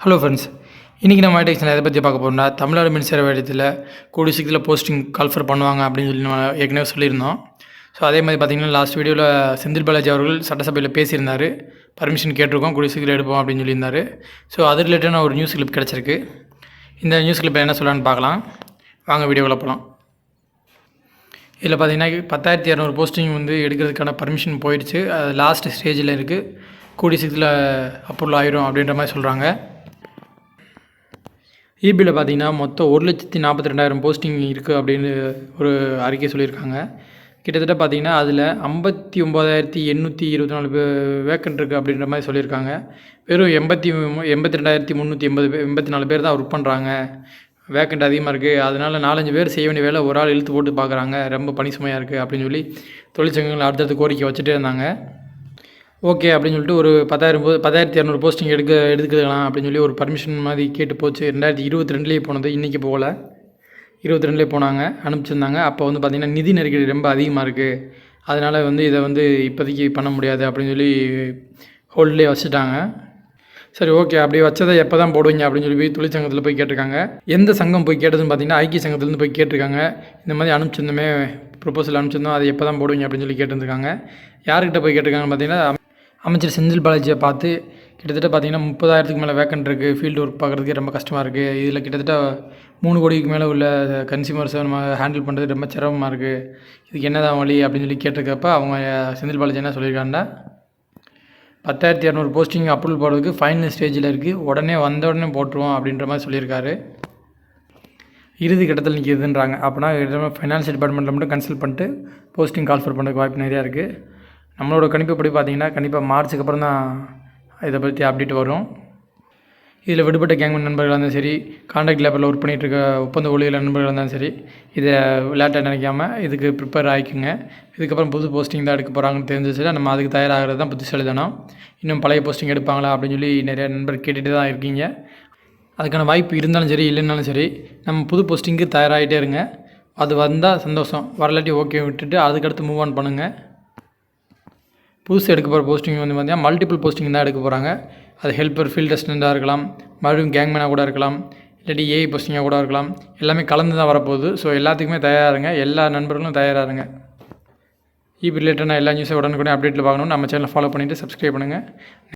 Hello friends இன்றைக்கி நம்ம ஐடெக்ஸில் எதை பற்றி பார்க்க போகிறோம்னா தமிழ்நாடு மின்சார வாரியத்தில் கூடிய சீக்கிரத்தில் போஸ்டிங் கால்ஃபர் பண்ணுவாங்க அப்படின்னு சொல்லி நம்ம ஏற்கனவே சொல்லியிருந்தோம். ஸோ அதே மாதிரி பார்த்திங்கன்னா லாஸ்ட் வீடியோவில் செந்தில் பாலாஜி அவர்கள் சட்டசபையில் பேசியிருந்தார். பர்மிஷன் கேட்டிருக்கோம் கூடிய சீக்கிரம் எடுப்போம் அப்படின்னு சொல்லியிருந்தார். ஸோ அது ரிலேட்டடான ஒரு நியூஸ் கிளிப் கிடச்சிருக்கு. இந்த நியூஸ் கிளிப்பில் என்ன சொல்லலான்னு பார்க்கலாம். வாங்க வீடியோவில் போகலாம் இதில் பார்த்தீங்கன்னா பத்தாயிரத்தி இரநூறு போஸ்டிங் வந்து எடுக்கிறதுக்கான பர்மிஷன் போயிடுச்சு. அது லாஸ்ட் ஸ்டேஜில் இருக்குது கூடிய சீக்கிரத்தில் அப்ரூவல் ஆயிரும் அப்படின்ற மாதிரி சொல்கிறாங்க இபியில் பார்த்தீங்கன்னா மொத்தம் ஒரு லட்சத்தி நாற்பத்தி ரெண்டாயிரம் போஸ்டிங் இருக்குது அப்படின்னு ஒரு அறிக்கை சொல்லியிருக்காங்க. கிட்டத்தட்ட பார்த்தீங்கன்னா அதில் ஐம்பத்தி ஒம்பதாயிரத்தி எண்ணூற்றி இருபத்தி நாலு வேக்கன்ட் இருக்குது அப்படின்ற மாதிரி சொல்லியிருக்காங்க. வெறும் எண்பத்தி எண்பத்தி ரெண்டாயிரத்தி முந்நூற்றி எண்பது பேர் எண்பத்தி நாலு பேர் தான் ஒர்க் பண்ணுறாங்க வேக்கண்ட் அதிகமாக இருக்குது அதனால் நாலஞ்சு பேர் செய்ய வேண்டிய வேலை ஒரு ஆள் இழுத்து போட்டு பார்க்குறாங்க ரொம்ப பணி சுமையாக இருக்குது அப்படின்னு சொல்லி தொழிற்சங்கங்கள் அடுத்தடுத்து கோரிக்கை வச்சுட்டே இருந்தாங்க. ஓகே அப்படின்னு சொல்லிட்டு ஒரு பத்தாயிரம் போ பத்தாயிரத்தி இரநூறு போஸ்டிங் எடுக்க எடுத்துக்கலாம் அப்படின்னு சொல்லி ஒரு பர்மிஷன் மாதிரி கேட்டு போச்சு. ரெண்டாயிரத்தி இருபத்தி ரெண்டுலேயே போனது இன்றைக்கி போகல. இருபத்தி ரெண்டுலேயே போனாங்க அனுப்பிச்சிருந்தாங்க. அப்போ வந்து பார்த்திங்கன்னா நிதி நெருக்கடி ரொம்ப அதிகமாக இருக்குது அதனால் வந்து இதை வந்து இப்போதைக்கு பண்ண முடியாது அப்படின்னு சொல்லி ஹோல்ட்லேயே வச்சுட்டாங்க. சரி ஓகே அப்படி வச்சதை எப்போ தான் போடுவீங்க அப்படின்னு சொல்லி போய் தொழிற்சங்கத்தில் போய் கேட்டிருக்காங்க. எந்த சங்கம் போய் கேட்டதுன்னு பார்த்தீங்கன்னா ஐக்கிய சங்கத்துலேருந்து போய் கேட்டிருக்காங்க. இந்த மாதிரி அனுப்பிச்சிருந்தோமே ப்ரொபோசல் அனுப்பிச்சிருந்தோம். அதை எப்போ தான் போடுவீங்க அப்படின்னு சொல்லி கேட்டிருந்துருக்காங்க. யார்கிட்ட போய் கேட்டிருக்காங்கன்னு பார்த்தீங்கன்னா அமைச்சர் செந்தில் பாலாஜியை பார்த்து கிட்டத்தட்ட பார்த்திங்கன்னா முப்பதாயிரத்துக்கு மேலே வேக்கன்ட் இருக்குது ஃபீல்டு ஒர்க் பார்க்குறதுக்கே ரொம்ப கஷ்டமாக இருக்குது இதில் கிட்டத்தட்ட மூணு கோடிக்கு மேலே உள்ள கன்சியூமர்ஸை நம்ம ஹேண்டில் பண்ணுறது ரொம்ப சிரமமாக இருக்குது இதுக்கு என்னதான் வழி அப்படின்னு சொல்லி கேட்டிருக்கப்ப அவங்க செந்தில் பாலாஜி என்ன சொல்லியிருக்காங்கன்னா பத்தாயிரத்தி இரநூறு போஸ்டிங் அப்ரூவல் போடுறதுக்கு ஃபைனல் ஸ்டேஜில் இருக்குது உடனே வந்த உடனே போட்டுருவோம் அப்படின்ற மாதிரி சொல்லியிருக்காரு. இறுதி கட்டத்தில் நிற்கிதுன்றாங்க அப்போனா ஃபைனான்ஸ் டிபார்ட்மெண்ட்டில் மட்டும் கன்சல்ட் பண்ணிட்டு போஸ்டிங் கால்ஃபர் பண்ணுறதுக்கு வாய்ப்பு நிறையா இருக்குது நம்மளோட கணிப்புப்படி பார்த்தீங்கன்னா கண்டிப்பாக மார்ச்சுக்கு அப்புறம் தான் இதை பற்றி அப்டேட் வரும். இதில் விடுபட்ட கேங்மேன் நண்பர்களாக இருந்தாலும் சரி கான்ட்ராக்ட் லேபரில் ஒர்க் பண்ணிகிட்டு இருக்க ஒப்பந்த ஊழியர் நண்பர்களாக இருந்தாலும் சரி இதை விளையாட்டை நினைக்காம இதுக்கு ப்ரிப்பேர் ஆகிக்குங்க. இதுக்கப்புறம் புது போஸ்டிங் தான் எடுக்க போகிறாங்கன்னு தெரிஞ்சிச்சுன்னா நம்ம அதுக்கு தயாராகிறது தான் புத்திசாலிதனம் இன்னும் பழைய போஸ்டிங் எடுப்பாங்களா அப்படின்னு சொல்லி நிறைய நண்பர் கேட்டுகிட்டு தான் இருக்கீங்க. அதுக்கான வாய்ப்பு இருந்தாலும் சரி இல்லைனாலும் சரி நம்ம புது போஸ்டிங்க்கு தயாராகிட்டே இருங்க. அது வந்தால் சந்தோஷம். வரலாட்டி ஓகே விட்டுட்டு அதுக்கடுத்து மூவ் ஆன் பண்ணுங்கள் புதுசு எடுக்க போகிற போஸ்டிங் வந்து பார்த்தீங்கன்னா மல்டிபிள் போஸ்டிங் தான் எடுக்க போகிறாங்க அது ஹெல்ப்பர் ஃபீல்ட் அசிஸ்டண்ட்டாக இருக்கலாம் மறுபடியும் கேங்மேனாக கூட இருக்கலாம் இல்லாட்டி ஏஐ போஸ்டிங்காக கூட இருக்கலாம். எல்லாமே கலந்து தான் வரப்போகுது. ஸோ எல்லாத்துக்குமே தயாராருங்க. எல்லா நண்பர்களும் தயாராருங்க. E இபி ரிலேட்டடான எல்லா நியூஸும் உடனுக்குடனே அப்டேட்டில் பார்க்கணும் நம்ம சேனலை ஃபாலோ பண்ணிவிட்டு சப்ஸ்கிரைப் பண்ணுங்கள்